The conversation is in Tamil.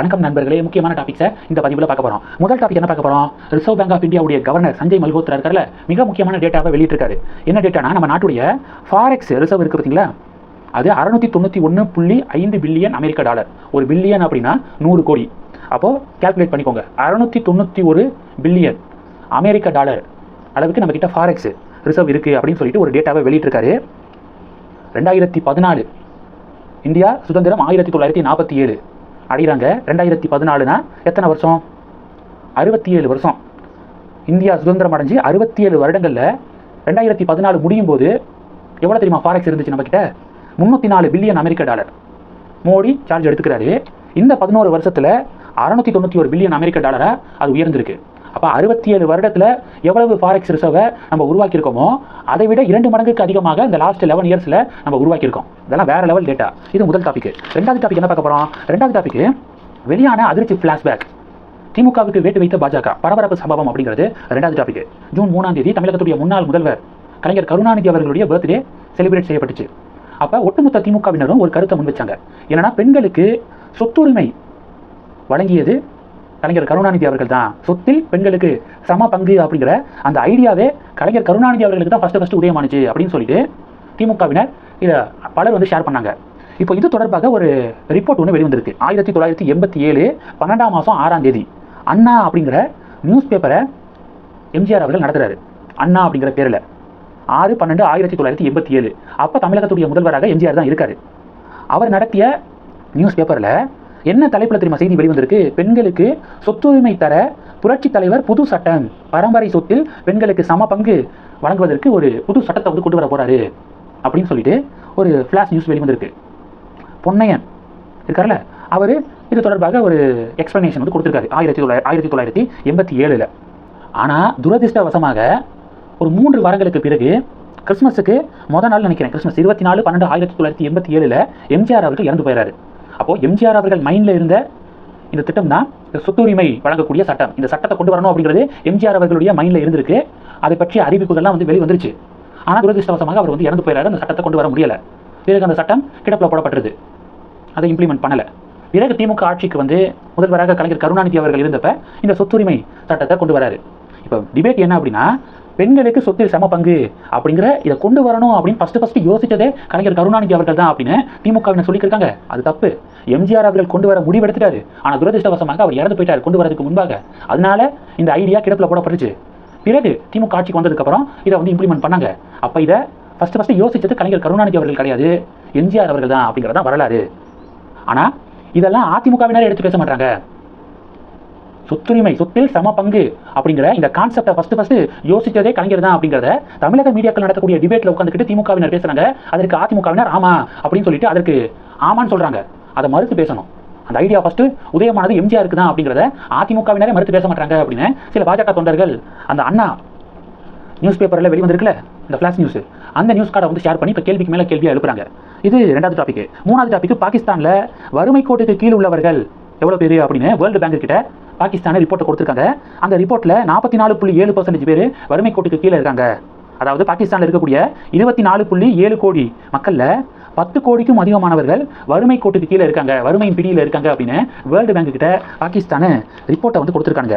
வணக்கம் நண்பர்களே முக்கியமான டாபிக்ஸை இந்த பதிவில் பார்க்க போகிறோம் முதல் டாபிக் என்ன பார்க்க போகிறோம் ரிசர்வ் பேங்க் ஆஃப் இந்தியாவுடைய கவர்னர் சஞ்சய் மல்கோத்ரா இருக்கார்ல மிக முக்கியமான டேட்டாவை வெளியிட்டிருக்காரு. என்ன டேட்டானா நம்ம நாட்டுடைய ஃபாரெக்ஸ் ரிசர்வ் இருக்கு பார்த்தீங்களா? அது அறுநூத்தி தொண்ணூற்றி ஒன்று புள்ளி ஐந்து பில்லியன் அமெரிக்க டாலர் ஒரு பில்லியன் அப்படின்னா நூறு கோடி. அப்போது கால்குலேட் பண்ணிக்கோங்க. அறுநூத்தி தொண்ணூற்றி ஒரு பில்லியன் அமெரிக்க டாலர் அளவுக்கு நம்ம கிட்ட ஃபாரெக்ஸ் ரிசர்வ் இருக்குது அப்படின்னு சொல்லிட்டு ஒரு டேட்டாவை வெளியிட்டிருக்காரு. ரெண்டாயிரத்தி பதினாலு இந்தியா சுதந்திரம் ஆயிரத்தி தொள்ளாயிரத்தி நாற்பத்தி ஏழு. அடைகிறாங்க ரெண்டாயிரத்தி பதினாலுனா எத்தனை வருஷம்? அறுபத்தி ஏழு வருஷம். இந்தியா சுதந்திரம் அடைஞ்சு அறுபத்தி ஏழு வருடங்களில் ரெண்டாயிரத்தி பதினாலு முடியும் போது எவ்வளோ தெரியுமா ஃபாரெக்ஸ் இருந்துச்சு நம்மக்கிட்ட முந்நூற்றி நாலு பில்லியன் அமெரிக்க டாலர். மோடி சார்ஜ் எடுத்துக்கிறாரு. இந்த பதினோரு வருஷத்தில் அறநூற்றி தொண்ணூற்றி ஒரு பில்லியன் அமெரிக்க டாலராக அது உயர்ந்திருக்கு. அப்போ அறுபத்தி ஏழு வருடத்தில் எவ்வளவு ஃபாரெக்ஸ் ரிசர்வை நம்ம உருவாக்கியிருக்கோமோ அதை விட இரண்டு மடங்குக்கு அதிகமாக இந்த லாஸ்ட் லெவன் இயர்ஸில் நம்ம உருவாக்கியிருக்கோம். இதெல்லாம் வேற லெவல் டேட்டா இது முதல் டாபிக் ரெண்டாவது டாபிக் என்ன பார்க்க போகிறோம் ரெண்டாவது டாபிக் வெளியான அதிர்ச்சி ஃப்ளாஷ்பேக் திமுகவுக்கு வேட்டு வைத்த பாஜக பரபரப்பு சம்பவம் அப்படிங்கிறது ரெண்டாவது டாபிக் ஜூன் மூணாம் தேதி தமிழகத்துடைய முன்னாள் முதல்வர் கலைஞர் கருணாநிதி அவர்களுடைய பர்த்டே செலிப்ரேட் செய்யப்பட்டுச்சு. அப்போ ஒட்டுமொத்த திமுகவினரும் ஒரு கருத்தை முன் வச்சாங்க என்னன்னா பெண்களுக்கு சொத்துரிமை வழங்கியது கலைஞர் கருணாநிதி அவர்கள் தான். சொத்தில் பெண்களுக்கு சம பங்கு அப்படிங்கிற அந்த ஐடியாவே கலைஞர் கருணாநிதி அவர்களுக்கு தான் ஃபஸ்ட்டு ஃபஸ்ட்டு உதயமானுச்சு அப்படின்னு சொல்லிட்டு திமுகவினர் இதை பலர் வந்து ஷேர் பண்ணாங்க. இப்போ இது தொடர்பாக ஒரு ரிப்போர்ட் ஒன்று வெளிவந்திருக்கு. ஆயிரத்தி தொள்ளாயிரத்தி எண்பத்தி ஏழு பன்னெண்டாம் மாதம் ஆறாம் தேதி. அண்ணா அப்படிங்கிற நியூஸ் பேப்பரை எம்ஜிஆர் அவர்கள் நடத்துறாரு. அண்ணா அப்படிங்கிற பேரில். ஆறு பன்னெண்டு ஆயிரத்தி தொள்ளாயிரத்தி எண்பத்தி ஏழு. அப்போ தமிழகத்துடைய முதல்வராக எம்ஜிஆர் தான் இருக்காரு. அவர் நடத்திய நியூஸ் பேப்பரில் என்ன தலைப்பில் தெரியுமா செய்தி வெளிவந்திருக்கு? பெண்களுக்கு சொத்துரிமை தர புரட்சி தலைவர் புது சட்டம். பரம்பரை சொத்தில் பெண்களுக்கு சம பங்கு வழங்குவதற்கு ஒரு புது சட்டத்தை வந்து கொண்டு வர போறாரு. அப்படின்னு சொல்லிட்டு ஒரு ஃப்ளாஷ் நியூஸ் வெளிவந்திருக்கு. பொன்னையன் இருக்கார்ல அவர் இது தொடர்பாக ஒரு எக்ஸ்ப்ளனேஷன் வந்து கொடுத்துருக்காரு. ஆயிரத்தி தொள்ளாயிரத்தி ஆயிரத்தி தொள்ளாயிரத்தி எண்பத்தி ஏழில். ஆனால் துரதிருஷ்டவசமாக ஒரு மூன்று வாரங்களுக்கு பிறகு கிறிஸ்மஸுக்கு முத நாள் நினைக்கிறேன். கிறிஸ்மஸ் இருபத்தி நாலு பன்னெண்டு ஆயிரத்தி தொள்ளாயிரத்தி எண்பத்தி ஏழில் எம்ஜிஆர் அவர்கள் இறந்து போயிறாரு. அப்போது எம்ஜிஆர் அவர்கள் மைண்டில் இருந்த இந்த திட்டம் தான் இந்த சொத்துரிமை வழங்கக்கூடிய சட்டம். இந்த சட்டத்தை கொண்டு வரணும் அப்படிங்கிறது எம்ஜிஆர் அவர்களுடைய மைண்டில் இருந்திருக்கு. அதை பற்றிய அறிவிப்புகள்லாம் வந்து வெளி வந்துருச்சு. ஆனால் துரதிருஷ்டவசமாக அவர் வந்து இறந்து போயிறாரு. அந்த சட்டத்தை கொண்டு வர முடியலை. பிறகு அந்த சட்டம் கிடப்பில் போடப்பட்டது. அதை இம்ப்ளிமெண்ட் பண்ணலை. பிறகு திமுக ஆட்சிக்கு வந்து முதல்வராக கலைஞர் கருணாநிதி அவர்கள் இருந்தப்ப இந்த சொத்துரிமை சட்டத்தை கொண்டு வராரு. இப்போ டிபேட் என்ன அப்படின்னா பெண்களுக்கு சொத்தில் சம பங்கு அப்படிங்கிற இதை கொண்டு வரணும் அப்படின்னு ஃபஸ்ட்டு ஃபஸ்ட்டு யோசிச்சதே கலைஞர் கருணாநிதி அவர்கள் தான் அப்படின்னு திமுகவினர் சொல்லியிருக்காங்க அது தப்பு. எம்ஜிஆர் அவர்கள் கொண்டு வர முடிவெடுத்துட்டாரு ஆனால் துரதிருஷ்டவசமாக அவர் இறந்து போயிட்டார் கொண்டு வரதுக்கு முன்பாக. அதனால இந்த ஐடியா கிடப்பில் போடப்பட்டுச்சு. பிறகு திமுக ஆட்சிக்கு வந்ததுக்கப்புறம் இதை வந்து இம்ப்ளிமெண்ட் பண்ணாங்க. அப்போ இதை ஃபஸ்ட்டு ஃபஸ்ட்டு யோசிச்சது கலைஞர் கருணாநிதி அவர்கள் கிடையாது. எம்ஜிஆர் அவர்கள் தான் அப்படிங்கிறது தான் வரலாறு. ஆனால் இதெல்லாம் அதிமுகவினர் எடுத்து பேச மாட்டாங்க. சொத்துரிமை சொத்தில் சம பங்கு அப்படிங்கிற இந்த கான்செப்டை ஃபஸ்ட்டு ஃபஸ்ட்டு யோசிச்சதே கலைஞர் தான் அப்படிங்கிறத தமிழக மீடியாக்கள் நடக்கக்கூடிய டிபேட்டில் உட்காந்துக்கிட்டு திமுகவினர் பேசுகிறாங்க அதற்கு அதிமுகவினர் ஆமா அப்படின்னு சொல்லிட்டு அதற்கு ஆமான்னு சொல்கிறாங்க அதை மறுத்து பேசணும். அந்த ஐடியா ஃபஸ்ட்டு உதயமானது எம்ஜிஆருக்கு தான் அப்படிங்கிறத அதிமுகவினரே மறுத்து பேச மாட்டாங்க அப்படின்னு சில பாஜக தொண்டர்கள் அந்த அண்ணா நியூஸ் பேப்பரில் வெளிவந்திருக்குல்ல இந்த ஃப்ளாஷ் நியூஸ் அந்த நியூஸ் கார்டை வந்து ஷேர் பண்ணி இப்போ கேள்விக்கு மேலே கேள்வியாக எழுப்புறாங்க. இது ரெண்டாவது டாபிக் மூணாவது டாபிக் பாகிஸ்தானில் வறுமை கோட்டுக்கு கீழ் உள்ளவர்கள் எவ்வளோ பேர் அப்படின்னு வேர்ல்டு பேங்க் கிட்ட பாகிஸ்தானு ரிப்போர்ட்டை கொடுத்துருக்காங்க. அந்த ரிப்போர்ட்டில் நாற்பத்தி நாலு புள்ளி ஏழு பர்சன்டேஜ் பேர் வறுமை கோட்டுக்கு கீழே இருக்காங்க. அதாவது பாகிஸ்தானில் இருக்கக்கூடிய இருபத்தி நாலு புள்ளி ஏழு கோடி மக்களில் பத்து கோடிக்கும் அதிகமானவர்கள் வறுமை கோட்டுக்கு கீழே இருக்காங்க வறுமையின் பிடியில் இருக்காங்க அப்படின்னு வேர்ல்டு பேங்க் கிட்ட பாகிஸ்தானு ரிப்போர்ட்டை வந்து கொடுத்துருக்காங்க